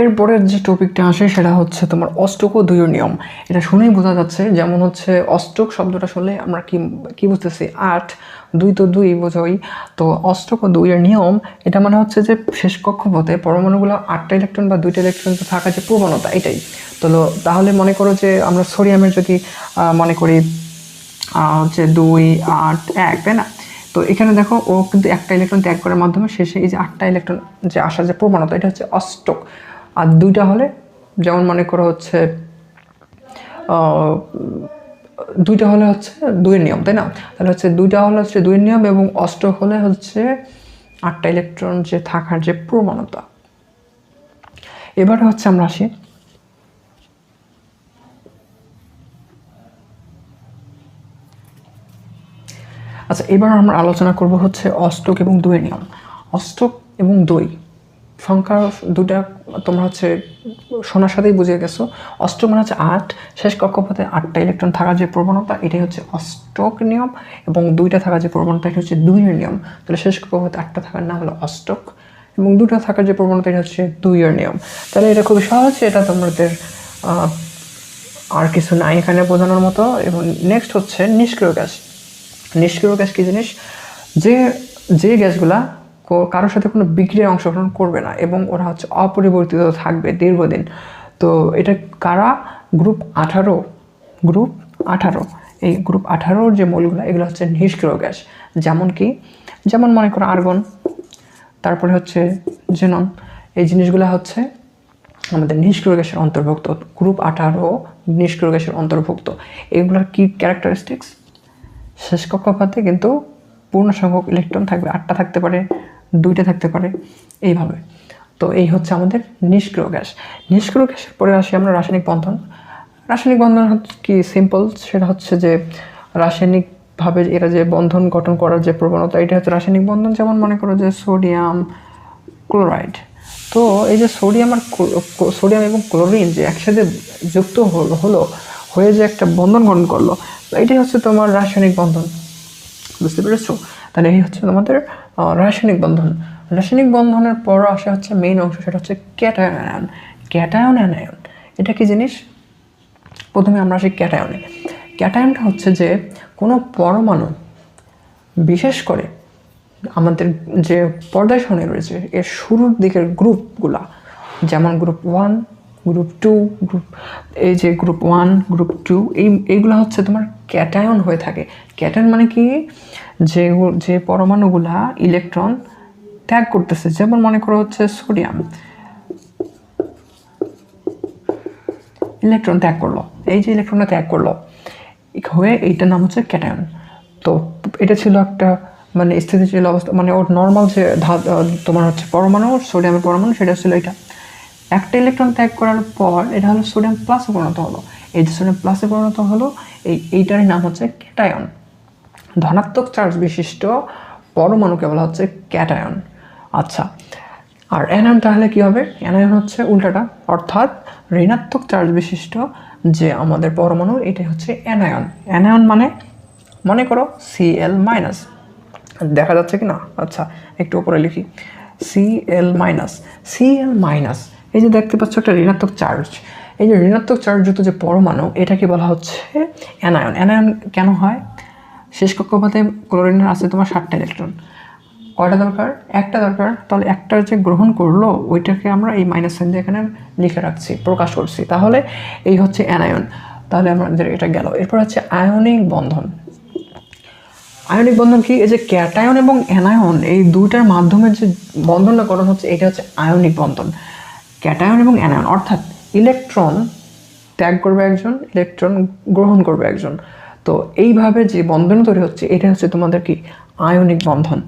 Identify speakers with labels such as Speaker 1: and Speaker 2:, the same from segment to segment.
Speaker 1: এরপরের যে টপিকটা আসে সেটা হচ্ছে তোমার অষ্টক ও দুইয়ের নিয়ম। এটা শুনেই বোঝা যাচ্ছে, যেমন হচ্ছে অষ্টক শব্দটা শুনলে আমরা কি কি বুঝতেছি? আট, দুই তো দুই বোঝাই। তো অষ্টক ও দুইয়ের নিয়ম, এটা মানে হচ্ছে যে শেষ কক্ষপথে পরমাণুগুলো আটটা ইলেকট্রন বা দুইটা ইলেকট্রন থাকা যে প্রবণতা এটাই। তো তাহলে মনে করো যে আমরা সোডিয়ামের যদি মনে করি হচ্ছে দুই, আট, এক, তাই না? তো এখানে দেখো, ও কিন্তু একটা ইলেকট্রন ত্যাগ করার মাধ্যমে শেষে এই যে আটটা ইলেকট্রন যে আসার যে প্রবণতা, এটা হচ্ছে অষ্টক। আর দুইটা হলে যেমন মনে করো হচ্ছে দুইটা হলে হচ্ছে দুইয়ের নিয়ম, তাই না? তাহলে হচ্ছে দুইটা হলে হচ্ছে দুইয়ের নিয়ম এবং অষ্টক হলে হচ্ছে আটটা ইলেকট্রন যে থাকার যে প্রবণতা। এবারে হচ্ছে আমরা আসি। আচ্ছা এবার আমরা আলোচনা করব হচ্ছে অষ্টক এবং দুইয়ের নিয়ম। অষ্টক এবং দুই সংখ্যা দুটা তোমরা হচ্ছে শোনার সাথেই বুঝে গেছো। অষ্টক মানে হচ্ছে আট, শেষ কক্ষপথে আটটা ইলেকট্রন থাকার যে প্রবণতা, এটাই হচ্ছে অষ্টক নিয়ম এবং দুইটা থাকার যে প্রবণতা, এটা হচ্ছে দুইয়ের নিয়ম। তাহলে শেষ কক্ষপথে আটটা থাকার নাম হলো অষ্টক এবং দুটো থাকার যে প্রবণতা, এটা হচ্ছে দুইয়ের নিয়ম। তাহলে এটা খুবই সহজ, এটা তোমাদের আর কিছু নাই এখানে বোঝানোর মতো এবং নেক্সট হচ্ছে নিষ্ক্রিয় গ্যাস। নিষ্ক্রিয় গ্যাস কী জিনিস? যে যে গ্যাসগুলা কারোর সাথে কোনো বিক্রিয়ায় অংশগ্রহণ করবে না এবং ওরা হচ্ছে অপরিবর্তিত থাকবে দীর্ঘদিন। তো এটা কারা? গ্রুপ আঠারো। গ্রুপ আঠারো। এই গ্রুপ আঠারোর যে মৌলগুলো, এগুলো হচ্ছে নিষ্ক্রিয় গ্যাস। যেমন কি? যেমন মনে করো আর্গন, তারপরে হচ্ছে জেনন। এই জিনিসগুলো হচ্ছে আমাদের নিষ্ক্রিয় গ্যাসের অন্তর্ভুক্ত। গ্রুপ আঠারো, নিষ্ক্রিয় গ্যাসের অন্তর্ভুক্ত। এগুলোর কি ক্যারেক্টারিস্টিক্স শেষ কক্ষপথে কিন্তু পূর্ণ সংখ্যক ইলেকট্রন থাকবে, আটটা থাকতে পারে। দুইটা থাকতে পারে এইভাবে। তো এই হচ্ছে আমাদের নিষ্ক্রিয় গ্যাস। নিষ্ক্রিয় গ্যাসের পরে আসি আমরা রাসায়নিক বন্ধন। রাসায়নিক বন্ধন কি সিম্পল সেটা হচ্ছে যে রাসায়নিকভাবে এরা যে বন্ধন গঠন করার যে প্রবণতা, এটা হচ্ছে রাসায়নিক বন্ধন। যেমন মনে করো যে সোডিয়াম ক্লোরাইড। তো এই যে সোডিয়াম আর সোডিয়াম এবং ক্লোরিন যে একসাথে যুক্ত হলো হয়ে যে একটা বন্ধন গঠন করল এটাই হচ্ছে তোমার রাসায়নিক বন্ধন। বুঝতে পেরেছ? তাহলে এই হচ্ছে তোমাদের রাসায়নিক বন্ধন। রাসায়নিক বন্ধনের পর আসে হচ্ছে মেইন অংশ, সেটা হচ্ছে ক্যাটায়ন ক্যাটায়ন অ্যানায়ন এটা কি জিনিস? প্রথমে আমরা আসি ক্যাটায়নে ক্যাটায়নটা হচ্ছে যে কোনো পরমাণু, বিশেষ করে আমাদের যে পর্দায় সামনে রয়েছে, এর শুরুর দিকের গ্রুপগুলা যেমন group one group two group এই যে গ্রুপ ওয়ান গ্রুপ টু এই, এইগুলো হচ্ছে তোমার ক্যাটায়ন হয়ে থাকে। ক্যাটায়ন মানে কি? যে যে পরমাণুগুলা ইলেকট্রন ত্যাগ করতেছে, যেমন মনে করো হচ্ছে সোডিয়াম ইলেকট্রন ত্যাগ করল। এই যে ইলেকট্রনটা ত্যাগ করল, হয়ে এইটার নাম হচ্ছে ক্যাটায়ন। তো এটা ছিল একটা মানে স্থিতিশীল অবস্থা মানে ওর নর্মাল যে তোমার হচ্ছে পরমাণু সোডিয়ামের পরমাণু, সেটা ছিল এটা। একটা ইলেকট্রন ত্যাগ করার পর এটা হলো সোডিয়াম প্লাসে পরিণত হলো। এই যে প্লাসে পরিণত হলো, এই, এইটারই নাম হচ্ছে ক্যাটায়ন। ধনাত্মক চার্জ বিশিষ্ট পরমাণুকে বলা হচ্ছে ক্যাটায়ন। আচ্ছা আর অ্যানায়ন তাহলে কি হবে? অ্যানায়ন হচ্ছে উল্টাটা, অর্থাৎ ঋণাত্মক চার্জ বিশিষ্ট যে আমাদের পরমাণু, এটাই হচ্ছে অ্যানায়ন অ্যানায়ন মানে মনে করো সিএল মাইনাস দেখা যাচ্ছে কি না? আচ্ছা একটু উপরে লিখি। সিএল মাইনাস সিএল মাইনাস এই যে দেখতে পাচ্ছ একটা ঋণাত্মক চার্জ। এই যে ঋণাত্মক চার্জযুক্ত যে পরমাণু, এটাকে বলা হচ্ছে অ্যানায়ন অ্যানায়ন কেন হয়? শেষ কক্ষপথে ক্লোরিনের আছে তোমার ষাটটা ইলেকট্রন কয়টা দরকার? একটা দরকার। তাহলে একটা যে গ্রহণ করল, ওইটাকে আমরা এই মাইনাস সাইন দিয়ে এখানে লিখে রাখছি, প্রকাশ করছি। তাহলে এই হচ্ছে অ্যানায়ন তাহলে আমাদের এটা গেল। এরপর হচ্ছে আয়নিক বন্ধন। আয়নিক বন্ধন কি? এই যে ক্যাটায়ন এবং অ্যানায়ন এই দুইটার মাধ্যমে যে বন্ধনটা করা হচ্ছে, এটা হচ্ছে আয়নিক বন্ধন। ক্যাটায়ন এবং অ্যানায়ন অর্থাৎ ইলেকট্রন ত্যাগ করবে একজন, ইলেকট্রন গ্রহণ করবে একজন। তো এইভাবে যে বন্ধন তৈরি হচ্ছে, এটা হচ্ছে তোমাদের কি? আয়নিক বন্ধন।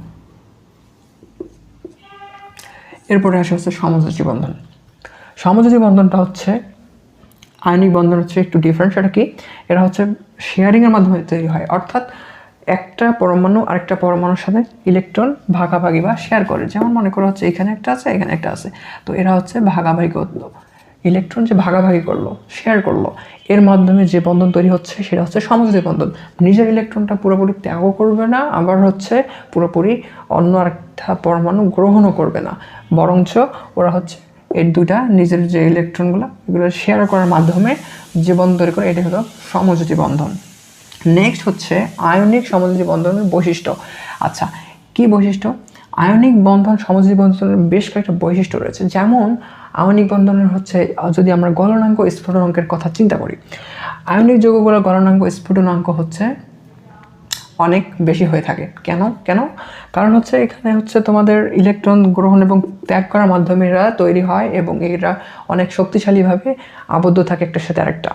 Speaker 1: এরপরে আসে হচ্ছে সমযোজী বন্ধন। সমযোজী বন্ধনটা হচ্ছে, আয়নিক বন্ধন হচ্ছে একটু ডিফারেন্ট সেটা কি? এটা হচ্ছে শেয়ারিংয়ের মাধ্যমে তৈরি হয়। অর্থাৎ একটা পরমাণু আরেকটা পরমাণুর সাথে ইলেকট্রন ভাগাভাগি বা শেয়ার করে। যেমন মনে করা হচ্ছে এখানে একটা আছে, এখানে একটা আছে। তো এরা হচ্ছে ভাগাভাগি ইলেকট্রন যে ভাগাভাগি করল শেয়ার করল, এর মাধ্যমে যে বন্ধন তৈরি হচ্ছে সেটা হচ্ছে সমযোজী বন্ধন। নিজের ইলেকট্রনটা পুরোপুরি ত্যাগও করবে না, আবার হচ্ছে পুরোপুরি অন্য আরেকটা পরমাণু গ্রহণও করবে না। বরঞ্চ ওরা হচ্ছে এর দুটা নিজের যে ইলেকট্রনগুলো এগুলো শেয়ার করার মাধ্যমে যে বন্ধন তৈরি করে এটা হলো সমযোজী বন্ধন। নেক্সট হচ্ছে আয়নিক সমযোজী বন্ধনের বৈশিষ্ট্য। আচ্ছা কি বৈশিষ্ট্য? আয়নিক বন্ধন, সমযোজী বন্ধনের বেশ কয়েকটা বৈশিষ্ট্য রয়েছে। যেমন আয়নিক বন্ধনের হচ্ছে যদি আমরা গলনাঙ্ক স্ফুটনাঙ্কের কথা চিন্তা করি, আয়নিক যৌগগুলোর গলনাঙ্ক স্ফুটনাঙ্ক হচ্ছে অনেক বেশি হয়ে থাকে। কেন? কেন? কারণ হচ্ছে এখানে হচ্ছে তোমাদের ইলেকট্রন গ্রহণ এবং ত্যাগ করার মাধ্যমে এরা তৈরি হয় এবং এরা অনেক শক্তিশালীভাবে আবদ্ধ থাকে একটার সাথে আরেকটা।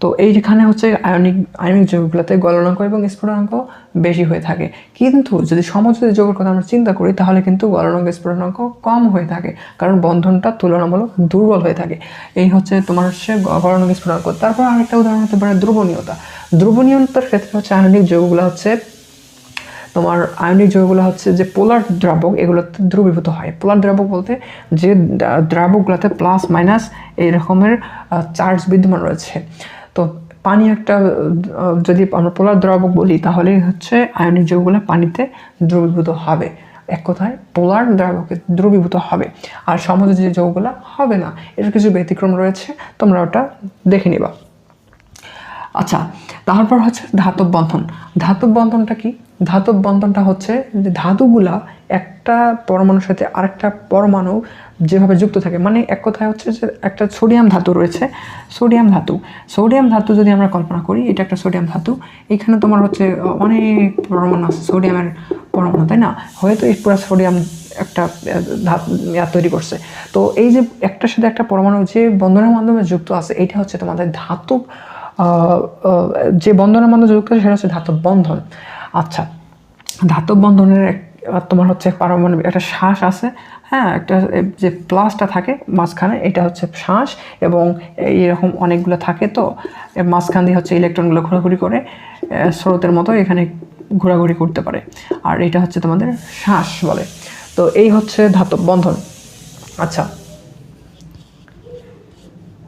Speaker 1: তো এইখানে হচ্ছে আয়নিক আয়নিক যৌগগুলোতে গলনাঙ্ক এবং স্ফুটনাঙ্ক বেশি হয়ে থাকে। কিন্তু যদি সমযোজী যৌগের কথা আমরা চিন্তা করি, তাহলে কিন্তু গলনাঙ্ক স্ফুটনাঙ্ক কম হয়ে থাকে। কারণ বন্ধনটা তুলনামূলক দুর্বল হয়ে থাকে। এই হচ্ছে তোমার হচ্ছে গলনাঙ্ক স্ফুটনাঙ্ক তারপর আরেকটা উদাহরণ হতে পারে দ্রবণীয়তা দ্রবণীয়তার ক্ষেত্রে হচ্ছে আয়নিক যৌগগুলো হচ্ছে তোমার আয়নিক যৌগগুলো হচ্ছে যে পোলার দ্রাবক এগুলোতে দ্রবীভূত হয়। পোলার দ্রাবক বলতে যে দ্রা- দ্রাবকগুলোতে প্লাস মাইনাস এই রকমের চার্জ বিদ্যমান রয়েছে। পানি একটা যদি আমরা পোলার দ্রাবক বলি, তাহলে হচ্ছে আয়নিক যৌগগুলো পানিতে দ্রবীভূত হবে। এক কথায় পোলার দ্রাবকে দ্রবীভূত হবে। আর সমুদ্র যে যৌগগুলো হবে না। এর কিছু ব্যতিক্রম রয়েছে, তোমরা ওটা দেখে নিবা। আচ্ছা তারপর হচ্ছে ধাতব বন্ধন। ধাতব বন্ধনটা কি? ধাতব বন্ধনটা হচ্ছে যে ধাতুগুলা একটা পরমাণুর সাথে আরেকটা পরমাণু যেভাবে যুক্ত থাকে। মানে এক কথায় হচ্ছে যে একটা সোডিয়াম ধাতু রয়েছে, সোডিয়াম ধাতু। সোডিয়াম ধাতু যদি আমরা কল্পনা করি, এটা একটা সোডিয়াম ধাতু। এখানে তোমার হচ্ছে অনেক পরমাণু আছে, সোডিয়ামের পরমাণু, তাই না? হয়তো এই পুরো সোডিয়াম একটা ইয়া তৈরি করছে। তো এই যে একটার সাথে একটা পরমাণু যে বন্ধনের মাধ্যমে যুক্ত আছে, এটা হচ্ছে তোমাদের ধাতব যে বন্ধনের মধ্যে যুক্ত সেটা হচ্ছে ধাতব বন্ধন। আচ্ছা ধাতব বন্ধনের তোমার হচ্ছে পারমাণবিক একটা শ্বাস আছে হ্যাঁ একটা যে প্লাসটা থাকে মাঝখানে, এটা হচ্ছে শ্বাস এবং এইরকম অনেকগুলো থাকে তো মাঝখান দিয়ে হচ্ছে ইলেকট্রনগুলো ঘোরাঘুরি করে স্রোতের মতো এখানে ঘোরাঘুরি করতে পারে। আর এটা হচ্ছে তোমাদের শ্বাস বলে। তো এই হচ্ছে ধাতব বন্ধন। আচ্ছা